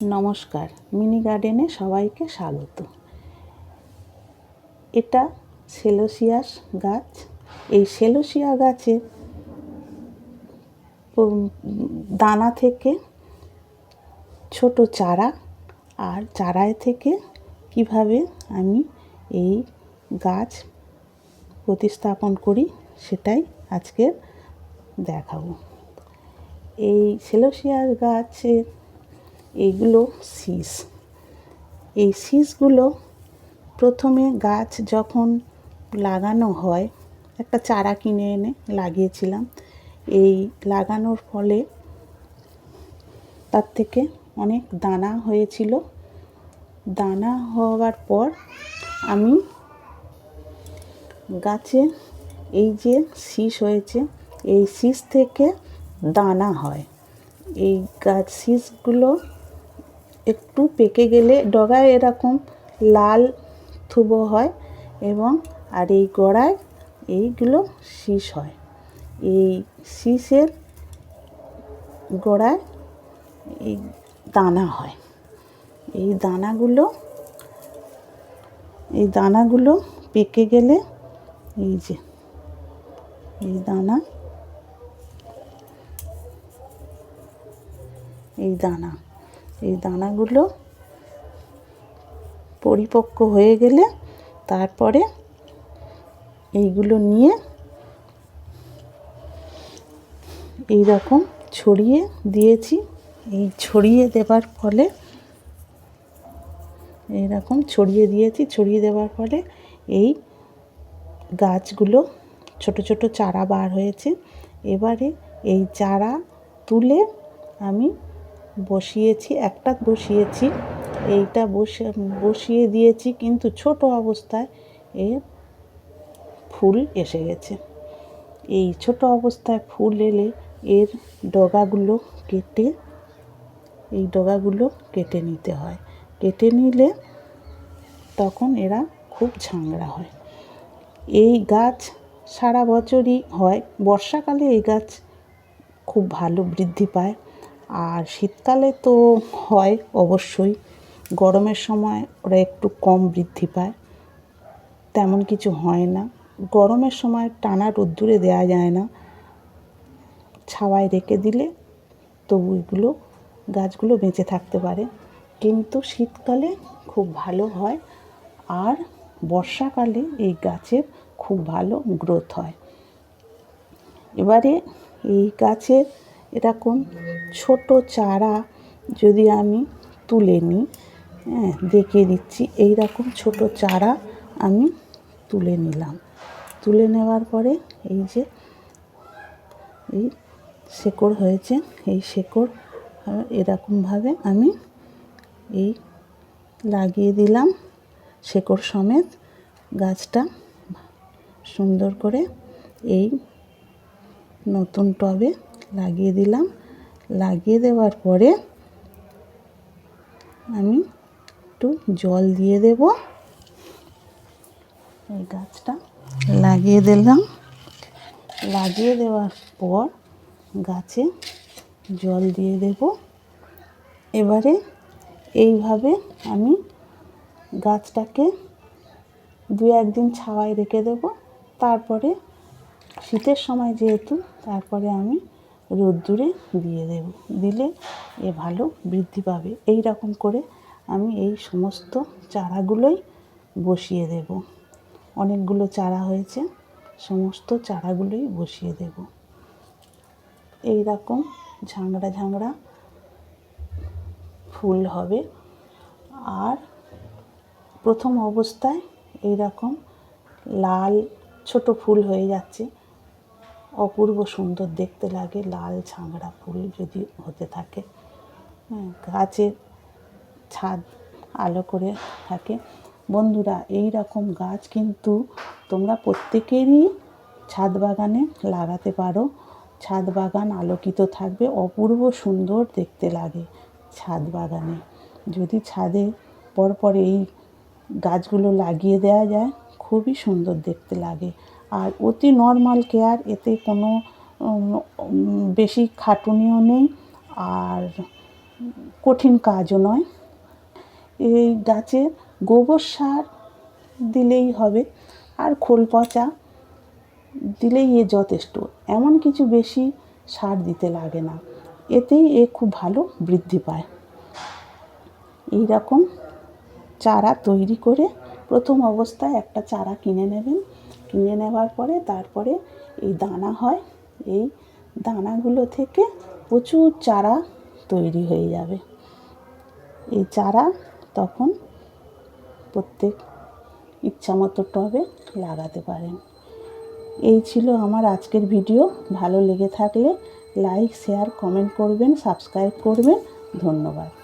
নমস্কার মিনি গার্ডেনে সবাইকে স্বাগত। এটা সেলোসিয়াস গাছ। এই সেলোসিয়া গাছে উম, দানা থেকে ছোট চারা আর চারায় থেকে কীভাবে আমি এই গাছ প্রতিস্থাপন করি সেটাই আজকে দেখাবো। এই সেলোসিয়ার গাছের এইগুলো শীষ। এই শীষগুলো প্রথমে গাছ যখন লাগানো হয়, একটা চারা কিনে এনে লাগিয়েছিলাম। এই লাগানোর ফলে তার থেকে অনেক দানা হয়েছিল। দানা হওয়ার পর আমি গাছে এই যে শীষ হয়েছে, এই শীষ থেকে দানা হয়। এই গাছ শীষগুলো একটু পেকে গেলে ডগায় এরকম লাল থুবো হয় এবং আর এই গোড়ায় এইগুলো শীষ হয়। এই শীষের গোড়ায় এই দানা হয়। এই দানাগুলো এই দানাগুলো পেকে গেলে এই যে, এই দানা এই দানা। এই দানাগুলো পরিপক্ক হয়ে গেলে তারপরে এইগুলো নিয়ে এই রকম ছড়িয়ে দিয়েছি। এই ছড়িয়ে দেবার ফলে, এইরকম ছড়িয়ে দিয়েছি, ছড়িয়ে দেওয়ার ফলে এই গাছগুলো ছোট ছোট চারা বার হয়েছে। এবারে এই চারা তুলে আমি বসিয়েছি, একটা বসিয়েছি। এইটা বসে, বসিয়ে দিয়েছি কিন্তু ছোট অবস্থায় এর ফুল এসে গেছে। এই ছোট অবস্থায় ফুল এলে এর ডগাগুলো কেটে, এই ডগাগুলো কেটে নিতে হয়। কেটে নিলে তখন এরা খুব ঝাংড়া হয়। এই গাছ সারা বছরই হয়। বর্ষাকালে এই গাছ খুব ভালো বৃদ্ধি পায়। আর শীতকালে তো হয় অবশ্যই। গরমের সময় ওরা একটু কম বৃদ্ধি পায়। তেমন কিছু হয় না। গরমের সময় টানা রোদ্দুরে দেওয়া যায় না। ছাওয়ায় রেখে দিলে তবু এগুলো গাছগুলো বেঁচে থাকতে পারে। কিন্তু শীতকালে খুব ভালো হয় আর বর্ষাকালে এই গাছের খুব ভালো গ্রোথ হয়। এবারে এই গাছের এরকম ছোট চারা যদি আমি তুলে নিই হ্যাঁ দেখিয়ে দিচ্ছি এই রকম ছোট চারা আমি তুলে নিলাম। তুলে নেওয়ার পরে এই যে, এই শেকড় হয়েছে, এই শেকড় এরকমভাবে আমি এই লাগিয়ে দিলাম। শেকড় সমেত গাছটা সুন্দর করে এই নতুন টবে লাগিয়ে দিলাম। লাগিয়ে দেওয়ার পরে আমি একটু জল দিয়ে দেব। এই গাছটা লাগিয়ে দিলাম। লাগিয়ে দেওয়ার পর গাছে জল দিয়ে দেব। এবারে এইভাবে আমি গাছটাকে দু একদিন ছাওয়ায় রেখে দেব। তারপরে শীতের সময় যেহেতু, তারপরে আমি রোদ্দুরে দিয়ে দেব। দিলে এ ভালো বৃদ্ধি পাবে। এই রকম করে আমি এই সমস্ত চারাগুলোই বসিয়ে দেব। অনেকগুলো চারা হয়েছে, সমস্ত চারাগুলোই বসিয়ে দেব। এই রকম ঝাংড়া ঝাংড়া ফুল হবে। আর প্রথম অবস্থায় এই রকম লাল ছোট ফুল হয়ে যাচ্ছে। অপূর্ব সুন্দর দেখতে লাগে, লাল ঝাংড়া ফুল যদি হতে থাকে। হ্যাঁ গাছের ছাদ আলো করে থাকে। বন্ধুরা এই রকম গাছ কিন্তু তোমরা প্রত্যেকেরই ছাদ বাগানে লাগাতে পারো। ছাদ বাগান আলোকিত থাকবে, অপূর্ব সুন্দর দেখতে লাগে ছাদ বাগানে। যদি ছাদে পরপর এই গাছগুলো লাগিয়ে দেওয়া যায় খুবই সুন্দর দেখতে লাগে। আর অতি নর্মাল কেয়ার এতে কোনো বেশি খাটুনিও নেই আর কঠিন কাজও নয়। এই গাছে গোবর সার দিলেই হবে আর খোল পচা দিলেই এ যথেষ্ট। এমন কিছু বেশি সার দিতে লাগে না। এতেই এ খুব ভালো বৃদ্ধি পায়। এই রকম চারা তৈরি করে প্রথম অবস্থায় একটা চারা কিনে নেবেন। কিনে নেওয়ার পরে তারপরে এই দানা হয়। এই দানাগুলো থেকে প্রচুর চারা তৈরি হয়ে যাবে। এই চারা তখন প্রত্যেক ইচ্ছামতো টবে লাগাতে পারেন। এই ছিল আমার আজকের ভিডিও। ভালো লেগে থাকলে লাইক, শেয়ার, কমেন্ট করবেন, সাবস্ক্রাইব করবেন। ধন্যবাদ।